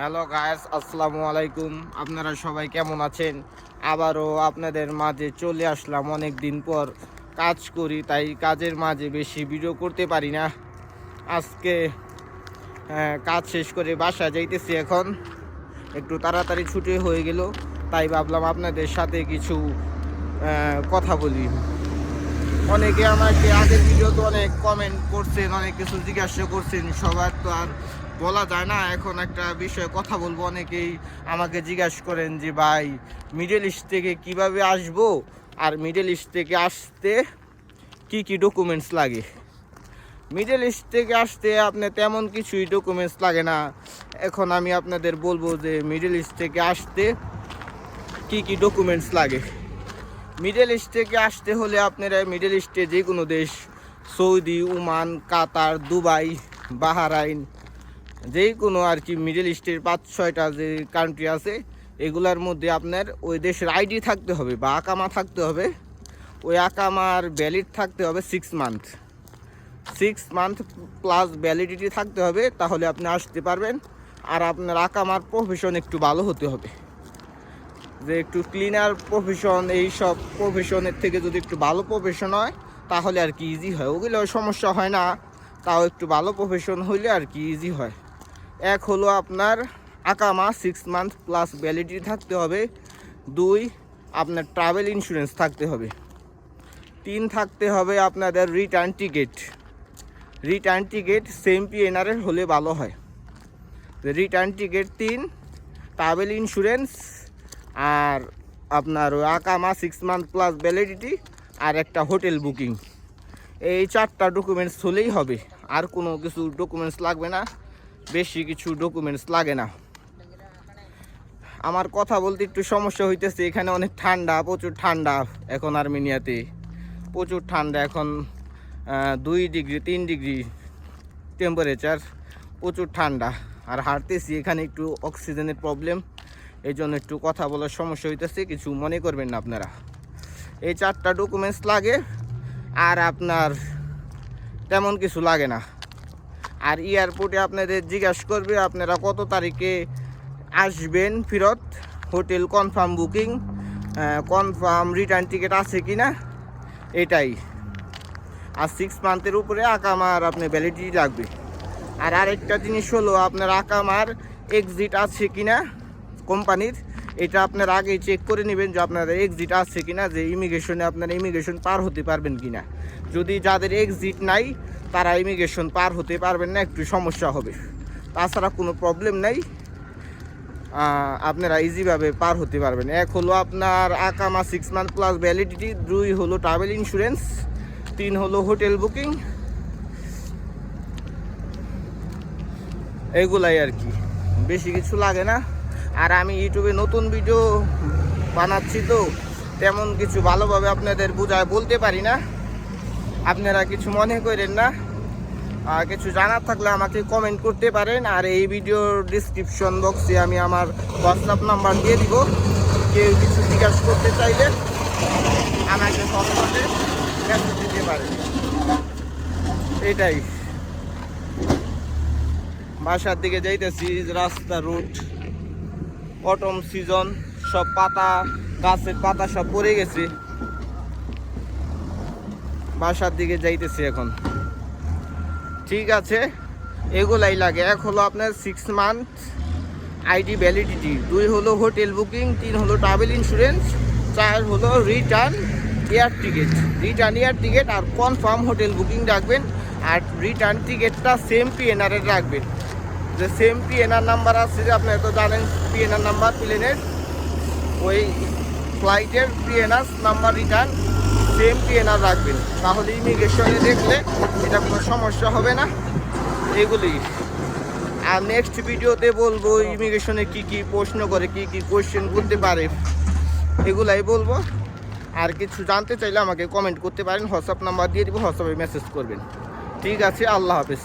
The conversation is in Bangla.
হ্যালো গায়েস আসসালামু আলাইকুম আপনারা সবাই কেমন আছেন? আবারও আপনাদের মাঝে চলে আসলাম অনেক দিন পর কাজ করি, তাই কাজের মাঝে বেশি ভিডিও করতে পারি না। আজকে কাজ শেষ করে বাসা যাইতেছি এখন। একটু তাড়াতাড়ি ছুটি হয়ে গেল, তাই ভাবলাম আপনাদের সাথে কিছু কথা বলি। অনেকে আমাকে আগের ভিডিওতে অনেক কমেন্ট করছেন, অনেক কিছু জিজ্ঞাসা করছেন, সবার তো আর বলা যায় না। এখন একটা বিষয়ে কথা বলব। অনেকেই আমাকে জিজ্ঞাসা করেন যে, ভাই মিডল ইস্ট থেকে কীভাবে আসব? আর মিডল ইস্ট থেকে আসতে কি কি ডকুমেন্টস লাগে? মিডল ইস্ট থেকে আসতে আপনার তেমন কিছুই ডকুমেন্টস লাগে না। এখন আমি আপনাদের বলব যে মিডল ইস্ট থেকে আসতে কি কি ডকুমেন্টস লাগে? মিডল ইস্ট থেকে আসতে হলে আপনারা মিডল ইস্টে যে কোনো দেশ, Saudi, Oman, Qatar, Dubai, Bahrain যে কোনো আর কি মিডল ইস্টের পাঁচ ছয়টা যে কান্ট্রি আছে, এগুলার মধ্যে আপনার ওই দেশের আইডি থাকতে হবে বা আকামা থাকতে হবে। ওই আকামার ভ্যালিড থাকতে হবে six month six month plus validity থাকতে হবে, তাহলে আপনি আসতে পারবেন। আর আপনার আকামার প্রফেশন একটু ভালো হতে হবে। যে একটু ক্লিনার প্রফেশন এই সব প্রফেশনের থেকে যদি একটু ভালো প্রফেশন হয়, তাহলে আর কি ইজি হয়। ওগুলো সমস্যা হয় না। তাও একটু ভালো প্রফেশন হইলে আর কি ইজি হয়। এক হলো আপনার আকামা সিক্স মান্থ প্লাস ভ্যালিডিটি থাকতে হবে। দুই, আপনার ট্রাভেল ইন্স্যুরেন্স থাকতে হবে। তিন থাকতে হবে আপনাদের return ticket return ticket same পিএনআরের হলে ভালো হয়। রিটার্ন টিকিট তিন ট্রাভেল ইন্স্যুরেন্স আর আপনার আকামা সিক্স মান্থ প্লাস ভ্যালিডিটি আর একটা হোটেল বুকিং এই চারটা ডকুমেন্টস হলেই হবে। আর কোনো কিছু ডকুমেন্টস লাগবে না। বেশি কিছু ডকুমেন্টস লাগে না। আমার কথা বলতে একটু সমস্যা হইতেছে। এখানে অনেক ঠান্ডা, প্রচুর ঠান্ডা এখন আর্মেনিয়াতে। প্রচুর ঠান্ডা এখন দুই ডিগ্রি, তিন ডিগ্রি টেম্পারেচার প্রচুর ঠান্ডা। আর হাঁটতেছি, এখানে একটু অক্সিজেনের প্রবলেম এই জন্য একটু কথা বলার সমস্যা হইতেছে, কিছু মনে করবেন না আপনারা। এই চারটা ডকুমেন্টস লাগে, আর আপনার তেমন কিছু লাগে না। আর এয়ারপোর্টে আপনাদের জিজ্ঞাসা করবে, আপনারা কত তারিখে আসবেন ফেরত? Hotel confirm booking confirm return ticket আছে কি না এটাই। আর সিক্স মান্থের উপরে আকামার আপনার ভ্যালিডিটি লাগবে। আর আরেকটা জিনিস হলো, আপনার আকামার এক্সিট আছে কিনা? কোম্পানির, এটা আপনার আগে চেক করে নেবেন যে আপনার এক্সিট আছে কি না যে ইমিগ্রেশনে আপনার ইমিগ্রেশন পার হতে পারবেন কি না যদি যাদের এক্সিট নাই, তারা ইমিগ্রেশন পার হতে পারবেন না, একটু সমস্যা হবে। তাছাড়া কোনো প্রবলেম নাই। আপনারা ইজিভাবে পার হতে পারবেন। এক হলো আপনার আকামা সিক্স মান্থ প্লাস ভ্যালিডিটি দুই হলো ট্রাভেল ইন্স্যুরেন্স তিন হলো হোটেল বুকিং এগুলাই আর কি। বেশি কিছু লাগে না। আর আমি ইউটিউবে নতুন ভিডিও বানাচ্ছি তো, তেমন কিছু ভালোভাবে আপনাদের বোঝায় বলতে পারি না। আপনারা কিছু মনে করেন না। কিছু জানার থাকলে আমাকে কমেন্ট করতে পারেন। আর এই ভিডিওর ডিসক্রিপশন বক্সে আমি আমার হোয়াটসঅ্যাপ নাম্বার দিয়ে দিব। কেউ কিছু জিজ্ঞাসা করতে চাইলে আমাকে দিতে পারেন। এটাই। বাসার দিকে যাইতেছি, রাস্তা রুট অটম সিজন, সব পাতা, গাছের পাতা সব পড়ে গেছে। বাসার দিকে যাইতেছি এখন। ঠিক আছে, এগুলাই লাগে। এক হলো আপনার সিক্স মান্থ আইডি ভ্যালিডিটি দুই হলো হোটেল বুকিং তিন হলো ট্রাভেল ইন্স্যুরেন্স চার হলো return air ticket return air ticket আর কনফার্ম হোটেল বুকিং রাখবেন, আর রিটার্ন টিকিটটা সেম পিএনআরের রাখবেন। যে সেম পিএনআর নাম্বার আছে যে আপনারা তো জানেন পিএনআর নাম্বার প্লেনের ওই ফ্লাইটের PNR number return same PNR রাখবেন। তাহলে ইমিগ্রেশনে দেখলে এটা কোনো সমস্যা হবে না। এগুলি। আর নেক্সট ভিডিওতে বলব ইমিগ্রেশনে কি কি প্রশ্ন করে, কি কি কোয়েশ্চেন করতে পারে, এগুলাই বলব। আর কিছু জানতে চাইলে আমাকে কমেন্ট করতে পারেন হোয়াটসঅ্যাপ নাম্বার দিয়ে দিব হোয়াটসঅ্যাপে মেসেজ করবেন। ঠিক আছে, আল্লাহ হাফেজ।